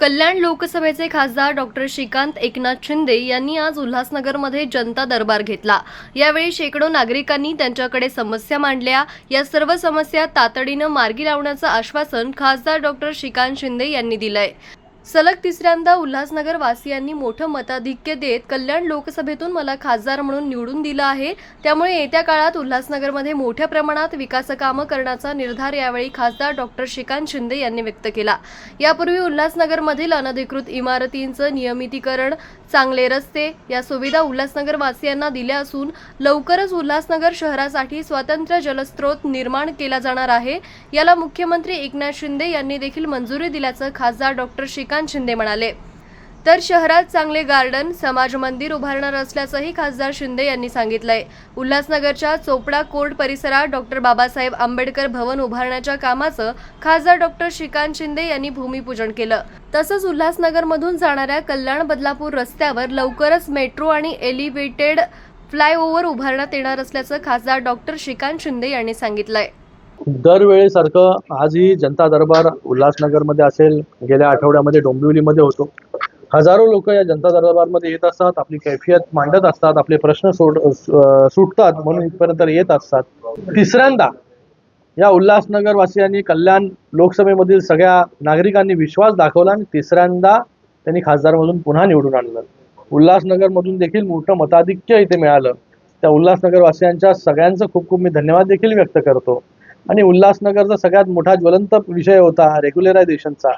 कल्याण लोकसभेचे खासदार डॉक्टर श्रीकांत एकनाथ शिंदे यांनी आज उल्हासनगरमध्ये जनता दरबार घेतला. यावेळी शेकडो नागरिकांनी त्यांच्याकडे समस्या मांडल्या. या सर्व समस्या तातडीनं मार्गी लावण्याचं आश्वासन खासदार डॉक्टर श्रीकांत शिंदे यांनी दिलंय. सलग तिसऱ्यांदा उल्हासनगर वासियांनी मोठं मताधिक्य देत कल्याण लोकसभेतून मला खासदार म्हणून निवडून दिलं आहे. त्यामुळे येत्या काळात उल्हासनगरमध्ये मोठ्या प्रमाणात विकासकामं करण्याचा निर्धार यावेळी खासदार डॉक्टर श्रीकांत शिंदे यांनी व्यक्त केला. यापूर्वी उल्हासनगरमधील अनधिकृत इमारतींचं नियमितीकरण चांगले रस्ते या सुविधा उल्हासनगर वासियांना दिल्या असून लवकरच उल्हासनगर शहरासाठी स्वतंत्र जलस्रोत निर्माण केला जाणार आहे. याला मुख्यमंत्री एकनाथ शिंदे यांनी देखील मंजुरी दिल्याचं खासदार डॉक्टर श्रीकांत शिंदे म्हणाले तर शहरात चांगले गार्डन समाज मंदिर उभारणार असल्याचंही खासदार शिंदे यांनी सांगितलंय. उल्हासनगरच्या चोपडा कोर्ट परिसरात डॉक्टर बाबासाहेब आंबेडकर भवन उभारण्याच्या कामाचं खासदार डॉक्टर श्रीकांत शिंदे यांनी भूमिपूजन केलं. तसंच उल्हासनगरमधून जाणाऱ्या कल्याण बदलापूर रस्त्यावर लवकरच मेट्रो आणि एलिव्हेटेड फ्लायओव्हर उभारण्यात येणार असल्याचं खासदार डॉक्टर श्रीकांत शिंदे यांनी सांगितलंय. दरवेळेसारखं आजही जनता दरबार उल्हासनगरमध्ये असेल गेल्या आठवड्यामध्ये डोंबिवलीमध्ये होतो. हजारो लोक या जनता दरबारमध्ये येत असतात आपली कैफियत मांडत असतात आपले प्रश्न सोड सुटतात म्हणून इथपर्यंत येत असतात. तिसऱ्यांदा या उल्हासनगर वासियांनी कल्याण लोकसभेमधील सगळ्या नागरिकांनी विश्वास दाखवला आणि तिसऱ्यांदा त्यांनी खासदारमधून पुन्हा निवडून आणलं. उल्हासनगरमधून देखील मोठं मताधिक्य इथे मिळालं. त्या उल्हासनगर वासियांच्या सगळ्यांचं खूप खूप मी धन्यवाद देखील व्यक्त करतो. आणि उल्हासनगरचा सगळ्यात मोठा ज्वलंत विषय होता रेग्युलरायझेशनचा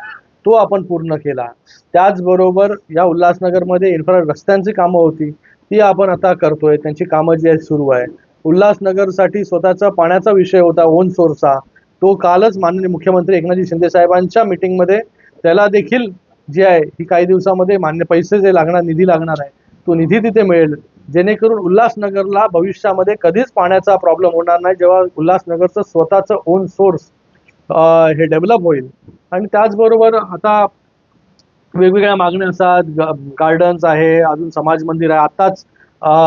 तो आपण पूर्ण केला. त्याचबरोबर या उल्हासनगरमध्ये इन्फ्रा रस्त्यांची कामं होती ती आपण आता करतोय. त्यांची कामं जी आहेत सुरू आहे. उल्हासनगरसाठी स्वतःचा पाण्याचा विषय होता ओन सोर्सचा तो कालच माननीय मुख्यमंत्री एकनाथजी शिंदे साहेबांच्या मिटिंगमध्ये त्याला देखील जे आहे ही काही दिवसामध्ये मान्य पैसे जे लागणार निधी लागणार आहे तो निधी तिथे मिळेल. जेणेकरून उल्हासनगरला भविष्यामध्ये कधीच पाण्याचा प्रॉब्लेम होणार नाही. जेव्हा उल्हासनगरचं स्वतःचं ओन सोर्स हे डेव्हलप होईल. आणि त्याचबरोबर आता वेगवेगळ्या मागण्या असतात. गार्डन्स आहे अजून समाज मंदिर आहे. आताच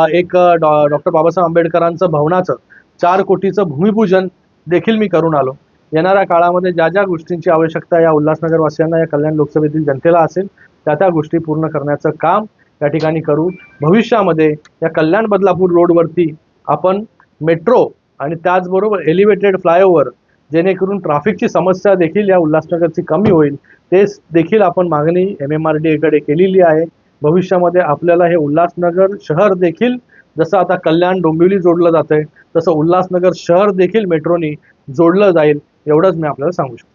एक एक डॉक्टर बाबासाहेब आंबेडकरांचं भवनाचं चार कोटीचं भूमिपूजन देखील मी करून आलो. येणाऱ्या काळामध्ये ज्या ज्या गोष्टींची आवश्यकता या उल्हासनगरवासियांना या कल्याण लोकसभेतील जनतेला असेल त्या त्या गोष्टी पूर्ण करण्याचं काम या ठिकाणी करू. भविष्यामध्ये या कल्याण बदलापूर रोडवरती आपण मेट्रो आणि त्याचबरोबर एलिव्हेटेड फ्लायओव्हर जेणेकरून ट्रॅफिकची समस्या देखील या उल्हासनगरची कमी होईल. तेच देखील आपण मागणी एम एम आरकडे केलेली आहे. भविष्यामध्ये आपल्याला हे उल्हासनगर शहर देखील जसं आता कल्याण डोंबिवली जोडलं जातंय तसं उल्हासनगर शहर देखील मेट्रोनी जोडलं जाईल एवढंच मी आपल्याला सांगू शकतो.